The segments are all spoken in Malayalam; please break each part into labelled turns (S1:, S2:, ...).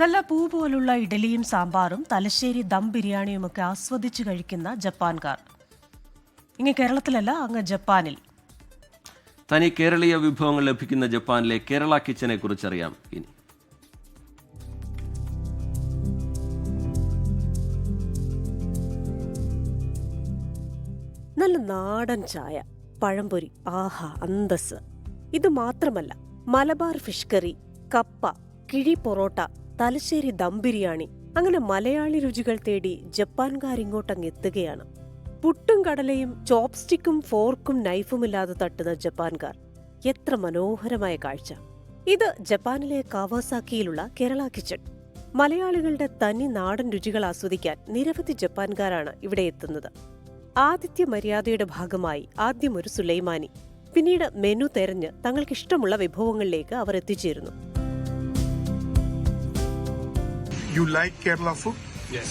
S1: നല്ല പൂ പോലുള്ള ഇഡലിയും സാമ്പാറും തലശ്ശേരി ദം ബിരിയാണിയുമൊക്കെ ആസ്വദിച്ച് കഴിക്കുന്ന ജപ്പാൻകാർ. ഇങ്ങ് കേരളത്തിലല്ല അങ്ങ് ജപ്പാനിൽ.
S2: തനി കേരളീയ വിഭവങ്ങൾ ലഭിക്കുന്ന ജപ്പാനിലെ കേരള കിച്ചനെ കുറിച്ചറിയാം ഇനി.
S3: നല്ല നാടൻ ചായ പഴംപൊരി ആഹാ അന്തസ് ഇത് മാത്രമല്ല മലബാർ ഫിഷ് കറി കപ്പ കിഴി പൊറോട്ട തലശ്ശേരി ദം ബിരിയാണി. അങ്ങനെ മലയാളി രുചികൾ തേടി ജപ്പാൻകാരിങ്ങോട്ടങ്ങ് എത്തുകയാണ് പുട്ടും കടലയും ചോപ്സ്റ്റിക്കും ഫോർക്കും നൈഫുമില്ലാതെ തട്ടുന്ന ജപ്പാൻകാർ. എത്ര മനോഹരമായ കാഴ്ച. ഇത് ജപ്പാനിലെ കാവാസാക്കിയിലുള്ള കേരള കിച്ചൺ. മലയാളികളുടെ തനി നാടൻ രുചികൾ ആസ്വദിക്കാൻ നിരവധി ജപ്പാൻകാരാണ് ഇവിടെ എത്തുന്നത്. ആതിഥ്യ മര്യാദയുടെ ഭാഗമായി ആദ്യം ഒരു സുലൈമാനി. പിന്നീട് മെനു തെരഞ്ഞ് തങ്ങൾക്കിഷ്ടമുള്ള വിഭവങ്ങളിലേക്ക് അവർ എത്തിച്ചേരുന്നു.
S4: You like Kerala food?
S5: Yes,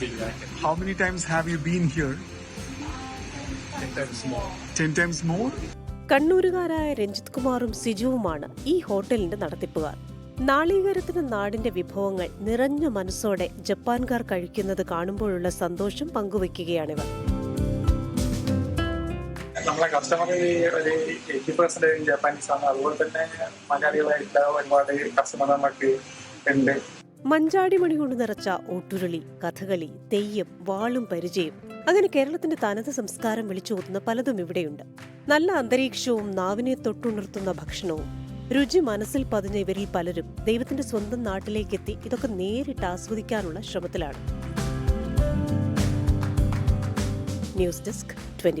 S5: I like it.
S4: How many times have you been here?
S5: Ten times more.
S4: Ten times more?
S3: കണ്ണൂരുകാരായ Ranjith കുമാറും സിജുവുമാണ് ഈ ഹോട്ടലിന്റെ നടത്തിപ്പുകാർ നാളീകരത്തിന് നാടിന്റെ വിഭവങ്ങൾ നിറഞ്ഞ മനസ്സോടെ ജപ്പാൻകാർ കഴിക്കുന്നത് കാണുമ്പോഴുള്ള സന്തോഷം പങ്കുവയ്ക്കുകയാണിവർ
S5: നമ്മളെ കസ്റ്റമർ ഒരു എയ്റ്റി പെർസെന്റ് ജാപ്പാനീസ് ആണ് അതുപോലെ തന്നെ മലയാളികളായിട്ടുള്ള ഒരുപാട് കസ്റ്റമർ നമുക്ക് ഉണ്ട്
S3: മഞ്ചാടി മണി കൊണ്ട് നിറച്ച ഒട്ടുരുളി കഥകളി തെയ്യം വാളും പരിചയം. അങ്ങനെ കേരളത്തിന്റെ തനത് സംസ്കാരം വിളിച്ചോതുന്ന പലതും ഇവിടെയുണ്ട്. നല്ല അന്തരീക്ഷവും നാവിനെ തൊട്ടുണർത്തുന്ന ഭക്ഷണവും. രുചി മനസ്സിൽ പതിഞ്ഞ ഇവരിൽ പലരും ദൈവത്തിന്റെ സ്വന്തം നാട്ടിലേക്കെത്തി ഇതൊക്കെ നേരിട്ട് ആസ്വദിക്കാനുള്ള ശ്രമത്തിലാണ്. News desk twenty